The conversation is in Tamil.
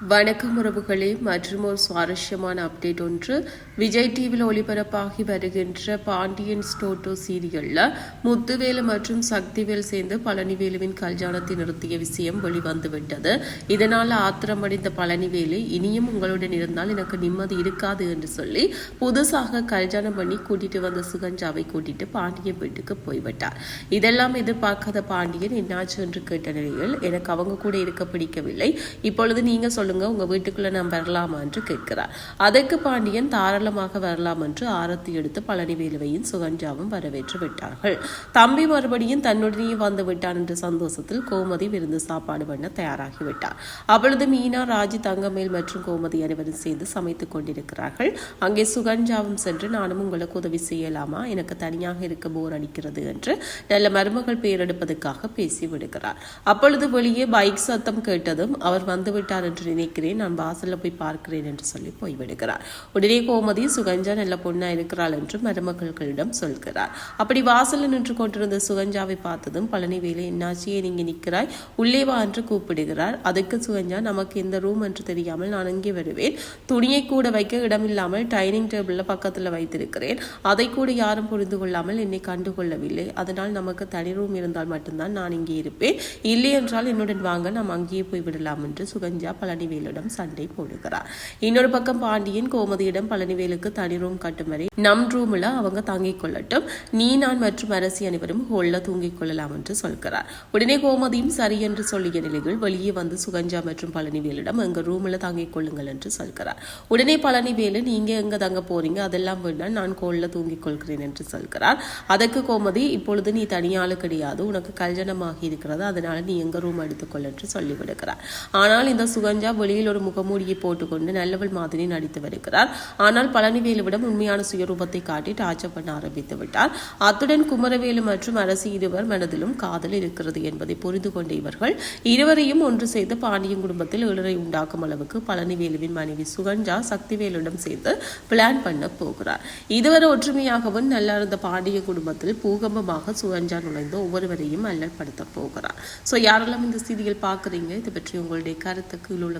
வணக்கம் உறவுகளே. மற்றும் ஒரு சுவாரஸ்யமான அப்டேட் ஒன்று. விஜய் டிவியில் ஒளிபரப்பாகி வருகின்ற பாண்டியன் ஸ்டோட்டோ சீரியலில் முத்துவேலு மற்றும் சக்திவேல் சேர்ந்து பழனிவேலுவின் கல்யாணத்தை நிறுத்திய விஷயம் வெளிவந்து விட்டது இதனால் ஆத்திரமடைந்த பழனிவேலு இனியும் உங்களுடன் இருந்தால் எனக்கு நிம்மதி இருக்காது என்று சொல்லி புதுசாக கல்யாணம் பண்ணி கூட்டிட்டு வந்த சுகஞ்சாவை கூட்டிட்டு பாண்டியன் வீட்டுக்கு போய்விட்டார். இதெல்லாம் எதிர்பார்க்காத பாண்டியன் என்னாச்சு? என்று கேட்ட நிலையில் எனக்கு அவங்க கூட இருக்க பிடிக்கவில்லை. இப்பொழுது நீங்க சொல்லுங்க உங்க வீட்டுக்குள்ள நான் வரலாமா என்று கேட்கிறார். அதற்கு பாண்டியன் தாராளமாக வரலாம் என்று ஆரத்தி எடுத்து பழனிவேலுவையும் சுகஞ்சாவும் வரவேற்று விட்டார்கள். தம்பி மறுபடியும் தன்னுடனே வந்து விட்டான் என்ற சந்தோஷத்தில் கோமதி விருந்து சாப்பாடு பண்ண தயாராகிவிட்டார் அப்பொழுது மீனா ராஜி தங்கமேல் மற்றும் கோமதி அனைவரும் சேர்ந்து சமைத்துக் கொண்டிருக்கிறார்கள். அங்கே சுகஞ்சாவும் சென்று நானும் உங்களுக்கு உதவி செய்யலாமா? எனக்கு தனியாக இருக்க போர் அடிக்கிறது என்று நல்ல மருமகள் பேரெடுப்பதற்காக பேசி விடுகிறார். அப்பொழுது வெளியே பைக் சத்தம் கேட்டதும் அவர் வந்துவிட்டார் என்று நினைக்கிறேன். நான் வாசல்ல போய் பார்க்கிறேன் என்று சொல்லி போய்விடுகிறார். உடனே கோமதி சுகஞ்சா நல்ல பொண்ணா இருக்கிறாள் என்று மருமகள்களிடம் சொல்கிறார். அப்படி வாசலில் நின்று கொண்டிருந்த சுகஞ்சாவை பார்த்ததும் பழனிவேலு என்னாச்சியே நீங்க நிற்கிறாய்? உள்ளே வா என்று கூப்பிடுகிறார். அதுக்கு சுகஞ்சா நமக்கு இந்த ரூம் என்று தெரியாமல் நான் இங்கே வருவேன். துணியை கூட வைக்க இடமில்லாமல் டைனிங் டேபிள்ல பக்கத்தில் வைத்திருக்கிறேன். அதை கூட யாரும் புரிந்து கொள்ளாமல் என்னை கண்டுகொள்ளவில்லை. அதனால் நமக்கு தனி ரூம் இருந்தால் மட்டும்தான் நான் இங்கே இருப்பேன். இல்லை என்றால் என்னுடன் வாங்க நாம் அங்கேயே போய் விடலாம் என்று சுகஞ்சா பழனி பழனிவேலிடம் சண்டை போடுகிறார். இன்னொரு பக்கம் பாண்டியன் கோமதியிடம் பழனிவேலுக்கு தனி ரூம் கட்டும் வரை நம் ரூம்ல அவங்க தாங்கிக் கொள்ளட்டும். நீ நான் மற்றும் அரசி அனைவரும் ஹோல்ல தூங்கிக் கொள்ளலாம் என்று சொல்கிறார். உடனே கோமதியும் சரி என்று சொல்லிய நிலையில் வெளியே வந்து சுகஞ்சா மற்றும் பழனிவேலிடம் எங்க ரூம்ல தாங்கிக் கொள்ளுங்கள் என்று சொல்கிறார். உடனே பழனிவேலு நீங்க எங்க தங்க போறீங்க? அதெல்லாம் வேண்டாம். நான் கோல்ல தூங்கிக் கொள்கிறேன் என்று சொல்கிறார். அதற்கு கோமதி இப்பொழுது நீ தனியாளு கிடையாது. உனக்கு கல்யாணமாகி இருக்கிறது. அதனால நீ எங்க ரூம் எடுத்துக்கொள் என்று சொல்லிவிடுகிறார். ஆனால் இந்த சுகஞ்சா வெளியில் ஒரு முகமூடியை போட்டுக்கொண்டு நல்லவள் மாதிரி நடித்து வருகிறார். ஆனால் பழனிவேலுவிடம் உண்மையான சுயரூபத்தை காட்டி டார்ச்சர் பண்ண ஆரம்பித்து விட்டார். அத்துடன் குமரவேலு மற்றும் அரசு இருவர் மனதிலும் காதல் இருக்கிறது என்பதை புரிந்து கொண்ட இவர்கள் இருவரையும் ஒன்று செய்து பாண்டியன் குடும்பத்தில் இளரை உண்டாக்கும் அளவுக்கு பழனிவேலுவின் மனைவி சுகஞ்சா சக்திவேலுடன் சேர்ந்து பிளான் பண்ண போகிறார். இதுவரை ஒற்றுமையாகவும் நல்லா இருந்த பாண்டிய குடும்பத்தில் பூகம்பமாக சுகஞ்சா நுழைந்து ஒவ்வொருவரையும் அல்லற்படுத்த போகிறார். ஸோ யாரெல்லாம் இந்த சீரியல் பார்க்குறீங்க இதை பற்றி உங்களுடைய கருத்துக்கு உள்ள